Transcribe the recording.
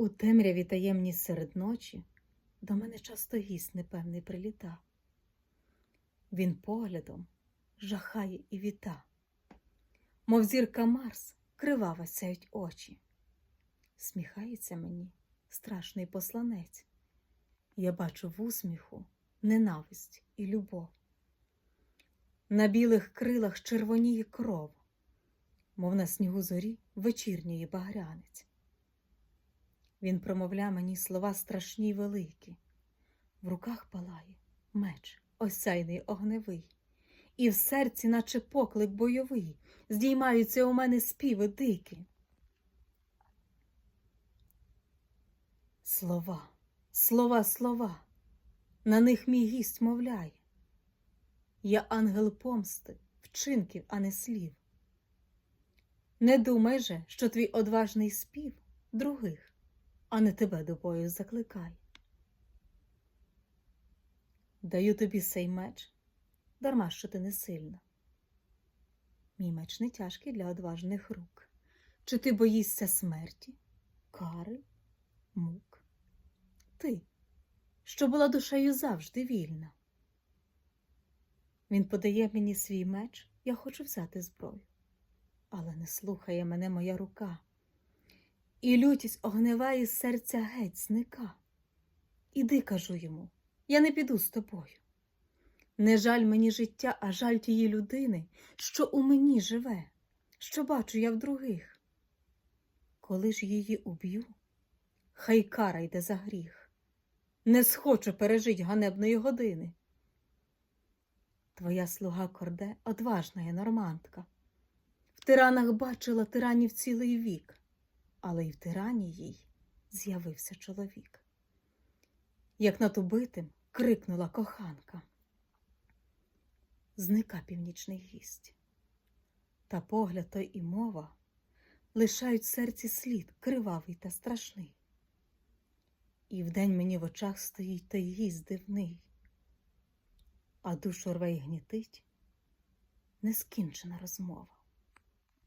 У темряві таємній серед ночі до мене часто гість непевний приліта. Він поглядом жахає і віта, мов зірка Марс криваво сяють очі. Сміхається мені страшний посланець. Я бачу в усміху ненависть і любов. На білих крилах червоніє кров, мов на снігу зорі вечірньої багрянець. Він промовля мені слова страшні й великі. В руках палає меч осяйний огневий, і в серці, наче поклик бойовий, здіймаються у мене співи дикі. Слова, слова, слова, на них мій гість мовляє. Я ангел помсти, вчинків, а не слів. Не думай же, що твій одважний спів других, а не тебе до бою закликає. Даю тобі сей меч, дарма що ти не сильна. Мій меч не тяжкий для одважних рук. Чи ти боїшся смерті, кари, мук? Ти, що була душею завжди вільна. Він подає мені свій меч, я хочу взяти зброю, але не слухає мене моя рука, і лютість огнева із серця геть зника. Іди, кажу йому, я не піду з тобою. Не жаль мені життя, а жаль тієї людини, що у мені живе, що бачу я в других. Коли ж її уб'ю, хай кара йде за гріх, не схочу пережить ганебної години. Твоя слуга Корде одважна є нормандка. В тиранах бачила тиранів цілий вік, але й в тирані їй з'явився чоловік. Як над убитим крикнула коханка. Зника північний гість. Та погляд той і мова лишають серці слід кривавий та страшний. І вдень мені в очах стоїть той гість дивний, а душу рве й гнітить нескінчена розмова.